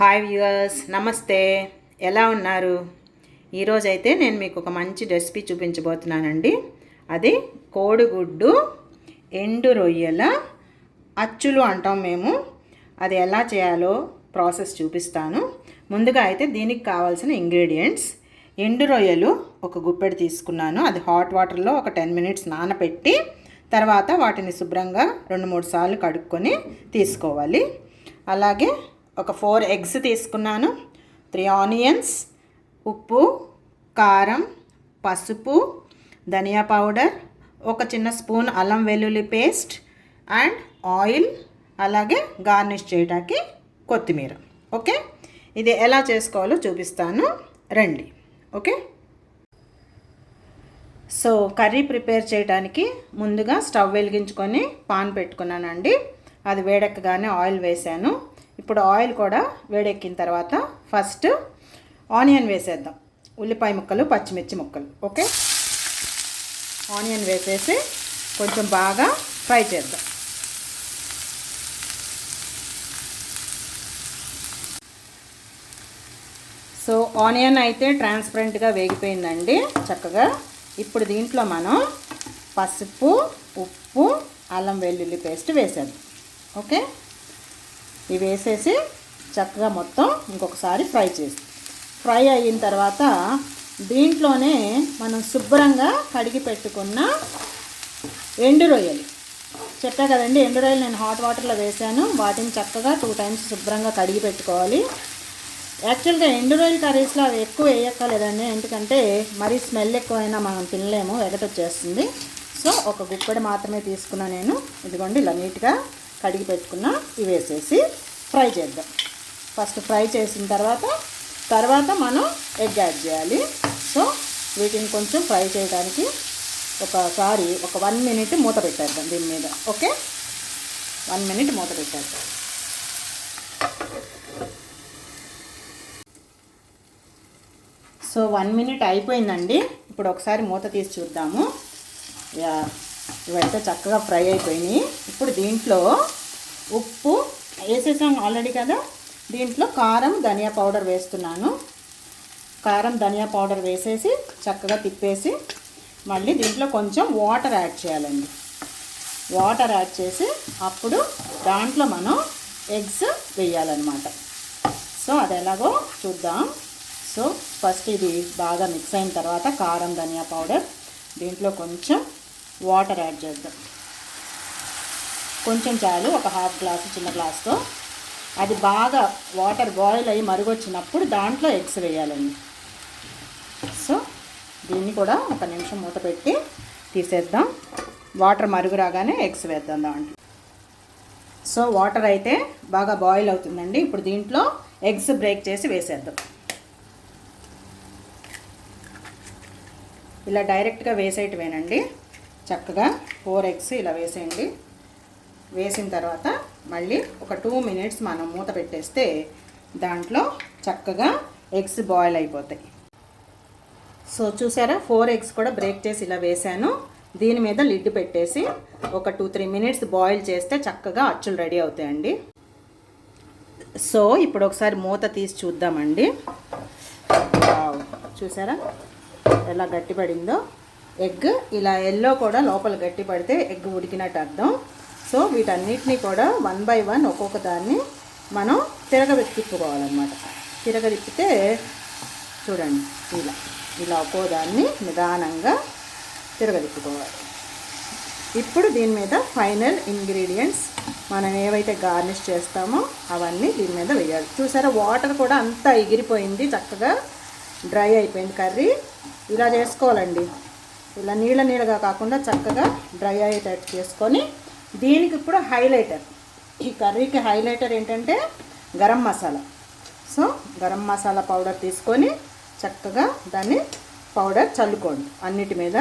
Hi viewers నమస్తే. ఎలా ఉన్నారు? ఈరోజైతే నేను మీకు ఒక మంచి రెసిపీ చూపించబోతున్నానండి. అది కోడిగుడ్డు ఎండు రొయ్యల అచ్చులు అంటాం మేము. అది ఎలా చేయాలో ప్రాసెస్ చూపిస్తాను. ముందుగా అయితే దీనికి కావాల్సిన ఇంగ్రీడియంట్స్. ఎండు రొయ్యలు ఒక గుప్పెడు తీసుకున్నాను. అది హాట్ వాటర్లో ఒక టెన్ మినిట్స్ నానబెట్టి తర్వాత వాటిని శుభ్రంగా రెండు మూడు సార్లు కడుక్కొని తీసుకోవాలి. అలాగే ఒక ఫోర్ ఎగ్స్ తీసుకున్నాను. త్రీ ఆనియన్స్ ఉప్పు కారం పసుపు ధనియా పౌడర్ ఒక చిన్న స్పూన్ అల్లం వెల్లుల్లి పేస్ట్ అండ్ ఆయిల్ అలాగే గార్నిష్ చేయడానికి కొత్తిమీర. ఓకే? ఇది ఎలా చేసుకోవాలో చూపిస్తాను. రండి. ఓకే? సో కర్రీ ప్రిపేర్ చేయడానికి ముందుగా స్టవ్ వెలిగించుకొని పాన్ పెట్టుకున్నానండి. అది వేడెక్కగానే ఆయిల్ వేసాను. ఇప్పుడు ఆయిల్ కూడా వేడెక్కిన తర్వాత ఫస్ట్ ఆనియన్ వేసేద్దాం. ఉల్లిపాయ ముక్కలు పచ్చిమిర్చి ముక్కలు. ఓకే? ఆనియన్ వేసేసి కొంచెం బాగా ఫ్రై చేద్దాం. సో ఆనియన్ అయితే ట్రాన్స్పరెంట్గా వేగిపోయిందండి చక్కగా. ఇప్పుడు దీంట్లో మనం పసుపు ఉప్పు అల్లం వెల్లుల్లి పేస్ట్ వేసేద్దాం. ఓకే? ఇవి వేసేసి చక్కగా మొత్తం ఇంకొకసారి ఫ్రై చేసి ఫ్రై అయిన తర్వాత దీంట్లోనే మనం శుభ్రంగా కడిగి పెట్టుకున్న ఎండు రొయ్యలు. చెప్పా కదండి ఎండు రొయ్యలు నేను హాట్ వాటర్లో వేసాను. వాటిని చక్కగా టూ టైమ్స్ శుభ్రంగా కడిగి పెట్టుకోవాలి. యాక్చువల్గా ఎండు రొయ్యల కర్రీస్లో అవి ఎక్కువ వేయక్కర్లేదండి ఎందుకంటే మరీ స్మెల్ ఎక్కువైనా మనం తినలేము ఎగటొచ్చేస్తుంది సో ఒక గుప్పెడు మాత్రమే తీసుకున్నా నేను. ఇదిగోండి ఇలా నీట్గా కడిగి పెట్టుకున్న ఇవి వేసేసి ఫ్రై చేద్దాం. ఫస్ట్ ఫ్రై చేసిన తర్వాత తర్వాత మనం ఎగ్ యాడ్ చేయాలి. సో వీటిని కొంచెం ఫ్రై చేయడానికి ఒకసారి ఒక వన్ మినిట్ మూత పెట్టేద్దాం దీని మీద. ఓకే? వన్ మినిట్ మూత పెట్టేద్దాం. సో వన్ మినిట్ అయిపోయిందండి. ఇప్పుడు ఒకసారి మూత తీసి చూద్దాము. యా. ఇవైతే చక్కగా ఫ్రై అయిపోయినాయి. ఇప్పుడు దీంట్లో ఉప్పు వేసేసాం ఆల్రెడీ కదా. దీంట్లో కారం ధనియా పౌడర్ వేస్తున్నాను. కారం ధనియా పౌడర్ వేసేసి చక్కగా తిప్పేసి మళ్ళీ దీంట్లో కొంచెం వాటర్ యాడ్ చేయాలండి. వాటర్ యాడ్ చేసి అప్పుడు దాంట్లో మనం ఎగ్స్ వేయాలన్నమాట. సో అది ఎలాగో చూద్దాం. సో ఫస్ట్ ఇది బాగా మిక్స్ అయిన తర్వాత కారం ధనియా పౌడర్ దీంట్లో కొంచెం వాటర్ యాడ్ చేద్దాం. కొంచెం చాలు ఒక హాఫ్ గ్లాసు చిన్న గ్లాస్తో. అది బాగా వాటర్ బాయిల్ అయ్యి మరుగొచ్చినప్పుడు దాంట్లో ఎగ్స్ వేయాలండి. సో దీన్ని కూడా ఒక నిమిషం మూత పెట్టి తీసేద్దాం. వాటర్ మరుగు రాగానే ఎగ్స్ వేద్దాం దాంట్లో. సో వాటర్ అయితే బాగా బాయిల్ అవుతుందండి. ఇప్పుడు దీంట్లో ఎగ్స్ బ్రేక్ చేసి వేసేద్దాం. ఇలా డైరెక్ట్గా వేసేయటమేనండి. చక్కగా ఫోర్ ఎగ్స్ ఇలా వేసేయండి. వేసిన తర్వాత మళ్ళీ ఒక టూ మినిట్స్ మనం మూత పెట్టేస్తే దాంట్లో చక్కగా ఎగ్స్ బాయిల్ అయిపోతాయి. సో చూసారా? ఫోర్ ఎగ్స్ కూడా బ్రేక్ చేసి ఇలా వేసాను దీని మీద లిడ్ పెట్టేసి ఒక టూ త్రీ మినిట్స్ బాయిల్ చేస్తే చక్కగా అచ్చులు రెడీ అవుతాయండి. సో ఇప్పుడు ఒకసారి మూత తీసి చూద్దామండి. చూసారా? ఎలా గట్టిపడిందో? ఎగ్ ఇలా ఎల్లో కూడా లోపల గట్టి పడితే ఎగ్ ఉడికినట్టు అర్థం. సో వీటన్నిటిని కూడా వన్ బై వన్ ఒక్కొక్క దాన్ని మనం తిరగబెట్టిప్పుకోవాలన్నమాట తిరగదిప్పితే చూడండి ఇలా ఇలా ఒక్కో దాన్ని నిదానంగా తిరగదిప్పుకోవాలి ఇప్పుడు దీని మీద ఫైనల్ ఇంగ్రీడియంట్స్ మనం ఏవైతే గార్నిష్ చేస్తామో అవన్నీ దీని మీద వేయాలి. చూసారా వాటర్ కూడా అంతా ఎగిరిపోయింది చక్కగా డ్రై అయిపోయింది కర్రీ. ఇలా చేసుకోవాలండి. ఇలా నీళ్ళ నీళ్ళగా కాకుండా చక్కగా డ్రై అయ్యేటట్టు చేసుకొని దీనికి ఇప్పుడు హైలైటర్. ఈ కర్రీకి హైలైటర్ ఏంటంటే గరం మసాలా. సో గరం మసాలా పౌడర్ తీసుకొని చక్కగా దాన్ని పౌడర్ చల్లుకోండి. అన్నిటి మీద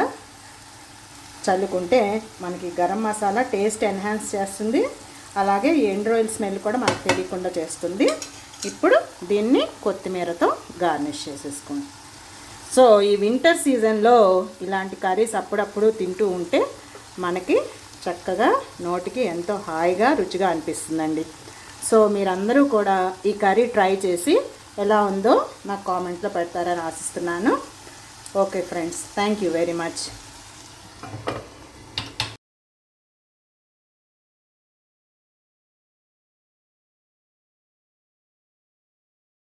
చల్లుకుంటే మనకి గరం మసాలా టేస్ట్ ఎన్హాన్స్ చేస్తుంది. అలాగే ఎండ్ ఆయిల్ స్మెల్ కూడా మనకు తెలియకుండా చేస్తుంది. ఇప్పుడు దీన్ని కొత్తిమీరతో గార్నిష్ చేసేసుకోండి. సో ఈ వింటర్ సీజన్లో ఇలాంటి కర్రీస్ అప్పుడప్పుడు తింటూ ఉంటే మనకి చక్కగా నోటికి ఎంతో హాయిగా రుచిగా అనిపిస్తుందండి. సో మీరందరూ కూడా ఈ కర్రీ ట్రై చేసి ఎలా ఉందో నాకు కామెంట్లో పెడతారని ఆశిస్తున్నాను. Okay friends. Thank you very much.